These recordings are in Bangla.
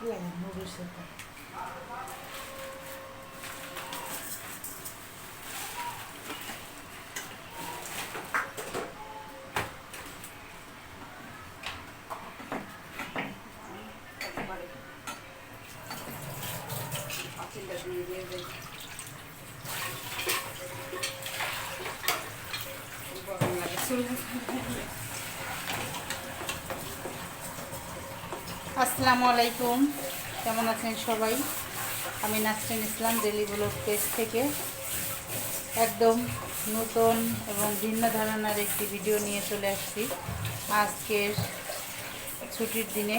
লাগে মুড়ির সাথে একবারে পাতিলটা দিয়ে দিয়ে দেয় গরম লাগে চুলে আসসালামু আলাইকুম। কেমন আছেন সবাই? আমি Nasrin Islam daily blog page থেকে। একদম নতুন এবং ভিন্ন ধারণার একটি ভিডিও নিয়ে চলে আসছি। আজকের ছুটির দিনে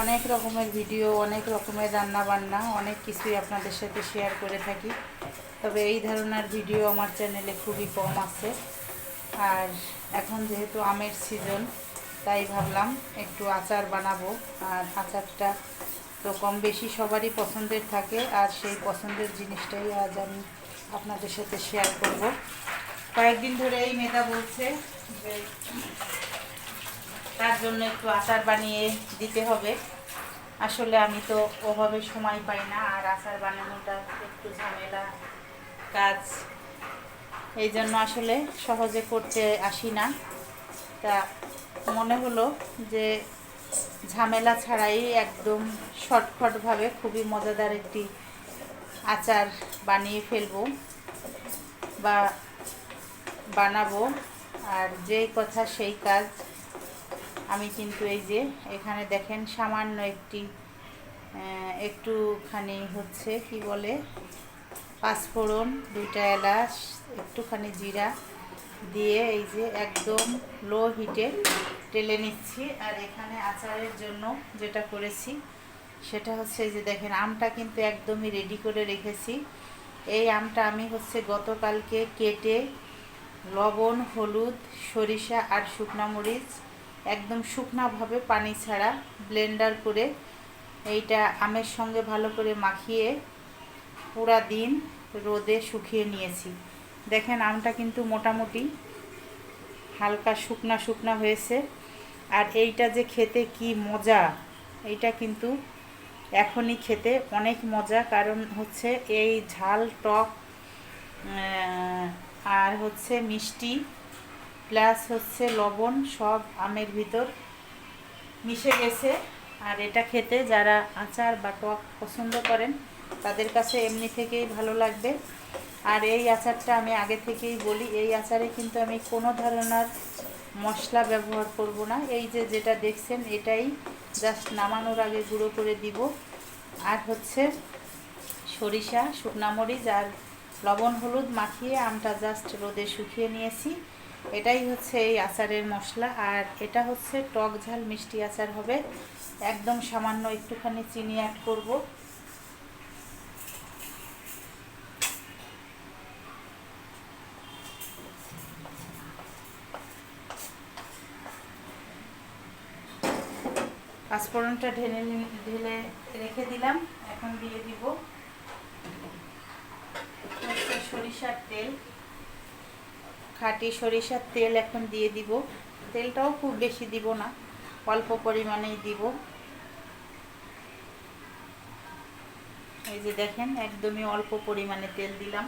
অনেক রকমের ভিডিও অনেক রকমের রান্না বান্না অনেক কিছুই আপনাদের সাথে শেয়ার করে থাকি। তবে এই ধরনের ভিডিও আমার চ্যানেলে খুবই কম আছে। আর এখন যেহেতু আমের সিজন তাই ভাবলাম একটু আচার বানাবো। আর আচারটা তো কম বেশি সবারই পছন্দের থাকে। আর সেই পছন্দের জিনিসটাই আজ আমি আপনাদের সাথে শেয়ার করব। কয়েকদিন ধরে এই মেয়েটা বলছে যে তার জন্য একটু আচার বানিয়ে দিতে হবে। আসলে আমি তো ওভাবে সময় পাই না। আর আচার বানানোটা একটু ঝামেলা কাজ। এই জন্য আসলে সহজে করতে আসি না। তা মনে হলো যে ঝামেলা ছাড়াই একদম শর্টফটভাবে খুবই মজাদার একটি আচার বানিয়ে ফেলব বা বানাবো। আর যেই কথা সেই কাজ আমি কিন্তু এই যে এখানে দেখেন সামান্য একটি একটুখানি হচ্ছে কি বলে, পাঁচফোড়ন, দুইটা এলাচ, একটুখানি জিরা দিয়ে এই যে একদম লো হিটে টেলে নিচ্ছি। আর এখানে আচারের জন্য যেটা করেছি, সেটা হচ্ছে যে দেখেন, আমটা কিন্তু একদমই রেডি করে রেখেছি। এই আমটা আমি হচ্ছে গতকালকে কেটে লবণ, হলুদ, সরিষা আর শুকনা মরিচ, একদম শুকনাভাবে পানি ছাড়া ব্লেন্ডার করে এইটা আমের সঙ্গে ভালো করে মাখিয়ে পুরা দিন রোদে শুকিয়ে নিয়েছি। দেখেন আমটা কিন্তু মোটামুটি হালকা শুকনা শুকনা হয়েছে। আর এইটা যে খেতে কি মজা, এইটা কিন্তু এখনই খেতে অনেক মজা। কারণ হচ্ছে এই ঝাল, টক আর হচ্ছে মিষ্টি, প্লাস হচ্ছে লবণ সব আমের ভিতর মিশে গেছে। আর এটা খেতে যারা আচার বা টক পছন্দ করেন, তাদের কাছে এমনি থেকেই ভালো লাগবে। আর এই আচারটা আমি আগে থেকেই বলি, এই আচারে কিন্তু আমি কোনো ধরনের মশলা ব্যবহার করব না। এই যে যেটা দেখছেন, এটাই জাস্ট নামানোর আগে গুঁড়ো করে দিব। আর হচ্ছে সরিষা, শুকনা মরিচ আর লবণ হলুদ মাখিয়ে আমটা জাস্ট রোদে শুকিয়ে নিয়েছি। এটাই হচ্ছে এই আচারের মশলা। আর এটা হচ্ছে টক ঝাল মিষ্টি আচার হবে। একদম সামান্য একটুখানি চিনি অ্যাড করব। পাঁচফোড়নটা ঢেলে ঢেলে রেখে দিলাম। এখন দিয়ে দিব সরিষার তেল। খাঁটি সরিষার তেল এখন দিয়ে দিব। তেলটাও খুব বেশি দিব না, অল্প পরিমাণেই দিব। এই যে দেখেন, একদমই অল্প পরিমাণে তেল দিলাম।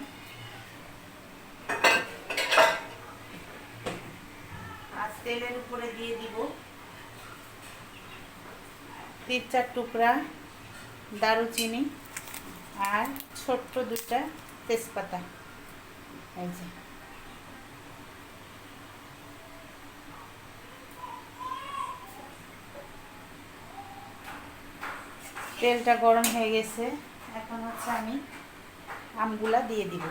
আর তেলের উপরে দিয়ে দিব তিন চার টুকরা দারুচিনি আর ছোট্ট দুটা তেজপাতা। এই যে। তেলটা গরম হয়ে গেছে। এখন হচ্ছে আমি আমগুলা দিয়ে দিব।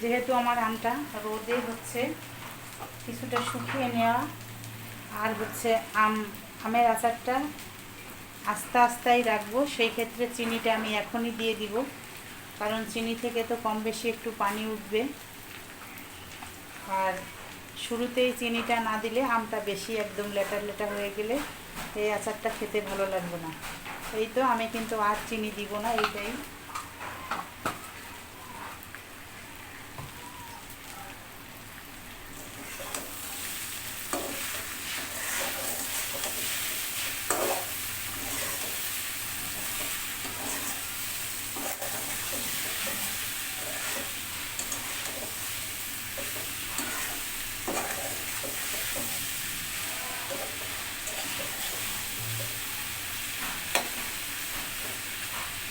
যেহেতু আমার আমটা রোদে হচ্ছে, কিছুটা শুকিয়ে নেওয়া, আর হচ্ছে আম, আমের আচারটা আস্তে আস্তেই রাখব। সেই ক্ষেত্রে চিনিটা আমি এখনই দিয়ে দিব, কারণ চিনি থেকে তো কম বেশি একটু পানি উঠবে। আর শুরুতেই চিনিটা না দিলে আমটা বেশি একদম লেটার লেটার হয়ে গেলে এই আচারটা খেতে ভালো লাগবে না। এই তো আমি কিন্তু আর চিনি দিব না, এইটাই।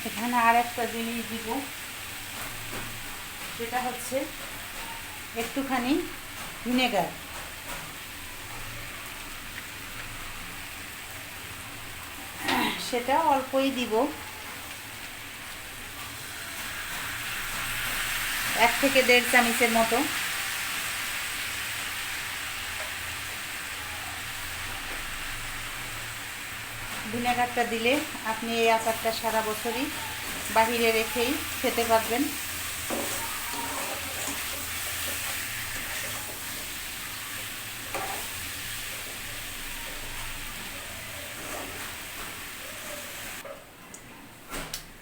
এখানে আর একটা জিনিস দিব, সেটা হচ্ছে একটুখানি ভিনেগার। সেটা অল্পই দিব। এক থেকে দেড় চামচের মতো। ভিনেগারটা দিলে আপনি এই আচারটা সারা বছরই বাহিরে রেখেই খেতে পারবেন।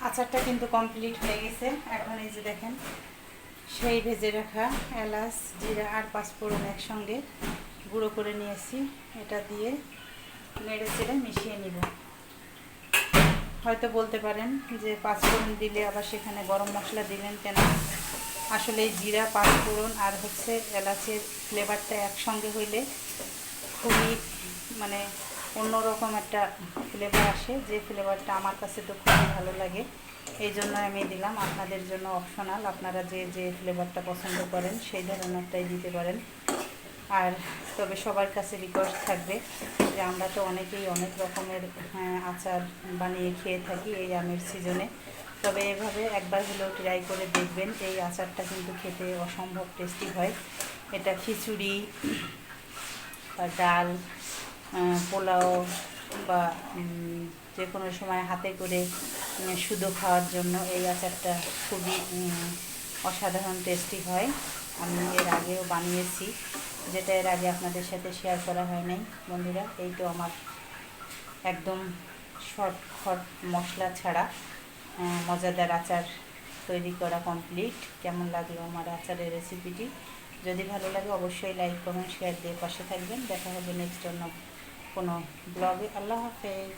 আচারটা কিন্তু কমপ্লিট হয়ে গেছে। এখন এই যে দেখেন, সেই ভেজে রাখা এলাচ, জিরা আর পাঁচফোড়ন একসঙ্গে গুঁড়ো করে নিয়েছি। এটা দিয়ে নেড়ে চেড়ে মিশিয়ে নিব। হয়তো বলতে পারেন যে পাঁচফোড়ন দিলে আবার সেখানে গরম মশলা দিলেন কেন? আসলে জিরা, পাঁচফোড়ন আর হচ্ছে এলাচের ফ্লেভারটা একসঙ্গে হইলে খুবই মানে অন্যরকম একটা ফ্লেভার আসে। যে ফ্লেভারটা আমার কাছে তো খুবই ভালো লাগে। এই জন্য আমি দিলাম। আপনাদের জন্য অপশনাল আপনারা যে যে ফ্লেভারটা পছন্দ করেন সেই ধরনেরটাই দিতে পারেন। আর তবে সবার কাছে রিকোয়েস্ট থাকবে যে আমরা তো অনেকেই অনেক রকমের হ্যাঁ, আচার বানিয়ে খেয়ে থাকি এই আমের সিজনে তবে এভাবে একবার হলেও ট্রাই করে দেখবেন এই আচারটা কিন্তু খেতে অসম্ভব টেস্টি হয়। এটা খিচুড়ি বা ডাল পোলাও বা যে কোনো সময় হাতে করে শুধু খাওয়ার জন্য এই আচারটা খুবই অসাধারণ টেস্টি হয়। আমি এর আগেও বানিয়েছি। যেটা এর আগে আপনাদের সাথে শেয়ার করা হয় নাই, বন্ধুরা, এই তো আমার একদম শর্টখট মশলা ছাড়া মজাদার আচার তৈরি করা কমপ্লিট কেমন লাগল আমার আচারের রেসিপিটি যদি ভালো লাগে অবশ্যই লাইক কমেন্ট শেয়ার দিয়ে পাশে থাকবেন। দেখা হবে নেক্সট অন্য কোনো ব্লগে আল্লাহ হাফেজ।